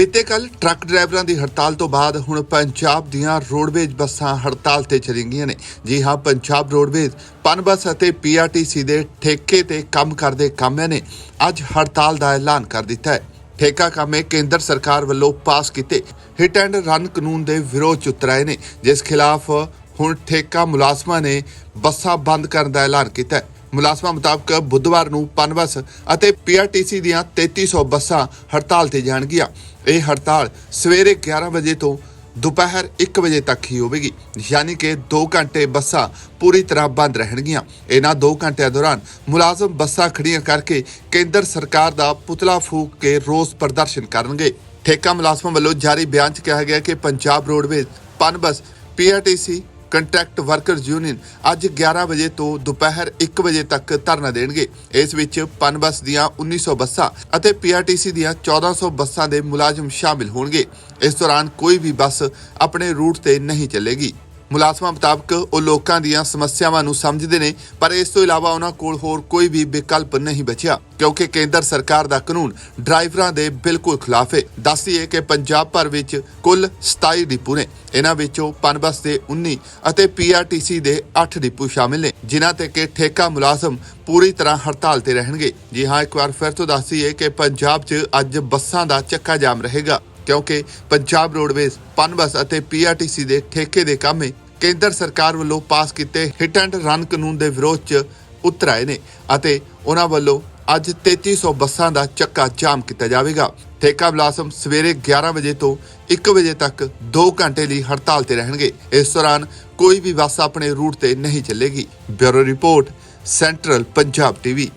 ਬੀਤੇ ਕੱਲ ਟਰੱਕ ਡਰਾਈਵਰਾਂ ਦੀ ਹੜਤਾਲ ਤੋਂ ਬਾਅਦ ਹੁਣ ਪੰਜਾਬ ਦੀਆਂ ਰੋਡਵੇਜ ਬੱਸਾਂ ਹੜਤਾਲ ਤੇ ਚਲੀ ਗਈਆਂ ਨੇ। ਜੀ ਹਾਂ, ਪੰਜਾਬ ਰੋਡਵੇਜ ਪਨ ਬੱਸ ਅਤੇ ਪੀਆਰਟੀਸੀ ਦੇ ਠੇਕੇ ਤੇ ਕੰਮ ਕਰਦੇ ਕਾਮਿਆਂ ਨੇ ਅੱਜ ਹੜਤਾਲ ਦਾ ਐਲਾਨ ਕਰ ਦਿੱਤਾ ਹੈ। ਠੇਕਾ ਕਾਮੇ ਕੇਂਦਰ ਸਰਕਾਰ ਵੱਲੋਂ ਪਾਸ ਕੀਤੇ ਹਿਟ ਐਂਡ ਰਨ ਕਾਨੂੰਨ ਦੇ ਵਿਰੋਧ ਚ ਉਤਰਾਏ ਨੇ, ਜਿਸ ਖਿਲਾਫ ਹੁਣ ਠੇਕਾ ਮੁਲਾਜ਼ਮਾਂ ਨੇ ਬੱਸਾਂ ਬੰਦ ਕਰਨ ਦਾ ਐਲਾਨ ਕੀਤਾ ਹੈ। ਮੁਲਾਜ਼ਮਾਂ ਮੁਤਾਬਕ ਬੁੱਧਵਾਰ ਨੂੰ ਪਨਬਸ ਅਤੇ ਪੀਆਰਟੀਸੀ ਦੀਆਂ 3300 ਬੱਸਾਂ ਹੜਤਾਲ ਤੇ ਜਾਣਗੀਆਂ। ਇਹ ਹੜਤਾਲ ਸਵੇਰੇ 11 ਵਜੇ ਤੋਂ ਦੁਪਹਿਰ 1 ਵਜੇ ਤੱਕ ਹੀ ਹੋਵੇਗੀ, ਯਾਨੀ ਕਿ 2 ਘੰਟੇ ਬੱਸਾਂ ਪੂਰੀ ਤਰ੍ਹਾਂ ਬੰਦ ਰਹਿਣਗੀਆਂ। ਇਹਨਾਂ 2 ਘੰਟਿਆਂ ਦੌਰਾਨ ਮੁਲਾਜ਼ਮ ਬੱਸਾਂ ਖੜੀਆਂ ਕਰਕੇ ਕੇਂਦਰ ਸਰਕਾਰ ਦਾ ਪੁਤਲਾ ਫੂਕ ਕੇ ਰੋਸ ਪ੍ਰਦਰਸ਼ਨ ਕਰਨਗੇ। ਠੇਕਾ ਮੁਲਾਜ਼ਮਾਂ ਵੱਲੋਂ ਜਾਰੀ ਬਿਆਨ 'ਚ ਕਿਹਾ ਗਿਆ ਕਿ Punjab roadways, Punbus, PRTC contract workers union ਅੱਜ 11 ਵਜੇ ਤੋਂ ਦੁਪਹਿਰ 1 ਵਜੇ ਤੱਕ ਧਰਨਾ ਦੇਣਗੇ। ਇਸ ਵਿੱਚ ਪਨਬਸ ਦੀਆਂ 1900 ਬੱਸਾਂ ਅਤੇ ਪੀਆਰਟੀਸੀ ਦੀਆਂ 1400 ਬੱਸਾਂ ਦੇ ਮੁਲਾਜ਼ਮ ਸ਼ਾਮਿਲ ਹੋਣਗੇ। ਇਸ ਦੌਰਾਨ ਕੋਈ ਵੀ ਬੱਸ ਆਪਣੇ ਰੂਟ ਤੇ ਨਹੀਂ ਚੱਲੇਗੀ। ਮੁਲਾਜ਼ਮਾਂ ਮੁਤਾਬਕ ਉਹ ਲੋਕਾਂ ਦੀਆਂ ਸਮੱਸਿਆਵਾਂ ਨੂੰ ਸਮਝਦੇ ਨੇ, ਪਰ ਇਸ ਤੋਂ ਇਲਾਵਾ ਉਹਨਾਂ ਕੋਲ ਹੋਰ ਕੋਈ ਵੀ ਵਿਕਲਪ ਨਹੀਂ ਬਚਿਆ, ਕਿਉਂਕਿ ਕੇਂਦਰ ਸਰਕਾਰ ਦਾ ਕਾਨੂੰਨ ਡਰਾਈਵਰਾਂ ਦੇ ਬਿਲਕੁਲ ਖਿਲਾਫ ਹੈ ਦੱਸੀਏ ਕਿ ਪੰਜਾਬ ਭਰ ਵਿੱਚ ਕੁੱਲ 27 ਡਿਪੂ ਨੇ, ਇਹਨਾਂ ਵਿੱਚੋਂ ਪਨਬਸ ਦੇ 19 ਅਤੇ ਪੀਆਰਟੀਸੀ ਦੇ 8 ਡਿਪੂ ਸ਼ਾਮਿਲ ਨੇ, ਜਿਨ੍ਹਾਂ ਤੇ ਕਿ ਠੇਕਾ ਮੁਲਾਜ਼ਮ ਪੂਰੀ ਤਰ੍ਹਾਂ ਹੜਤਾਲ ਤੇ ਰਹਿਣਗੇ। ਜੀ ਹਾਂ, ਇੱਕ ਵਾਰ ਫਿਰ ਤੋਂ ਦੱਸੀਏ ਕਿ ਪੰਜਾਬ 'ਚ ਅੱਜ ਬੱਸਾਂ ਦਾ ਚੱਕਾ ਜਾਮ ਰਹੇਗਾ, ਕਿਉਂਕਿ ਪੰਜਾਬ ਰੋਡਵੇਜ਼, ਪਨਬਸ ਅਤੇ ਪੀਆਰਟੀਸੀ ਦੇ ਠੇਕੇ ਦੇ ਕਾਮੇ ਕੇਂਦਰ ਸਰਕਾਰ ਵੱਲੋਂ ਪਾਸ ਕੀਤੇ ਹਿੱਟ ਐਂਡ ਰਨ ਕਾਨੂੰਨ ਦੇ ਵਿਰੋਧ 'ਚ ਉਤਰ ਆਏ ਨੇ ਅਤੇ ਉਹਨਾਂ ਵੱਲੋਂ ਅੱਜ 3300 ਬੱਸਾਂ ਦਾ ਚੱਕਾ ਜਾਮ ਕੀਤਾ ਜਾਵੇਗਾ। ਠੇਕਾ ਮੁਲਾਜ਼ਮ ਸਵੇਰੇ 11 ਵਜੇ ਤੋਂ 1 ਵਜੇ ਤੱਕ 2 ਘੰਟੇ ਲਈ ਹੜਤਾਲ ਤੇ ਰਹਿਣਗੇ। ਇਸ ਦੌਰਾਨ ਕੋਈ ਵੀ ਬੱਸ ਆਪਣੇ ਰੂਟ ਤੇ ਨਹੀਂ ਚੱਲੇਗੀ। Bureau report, central Punjab TV.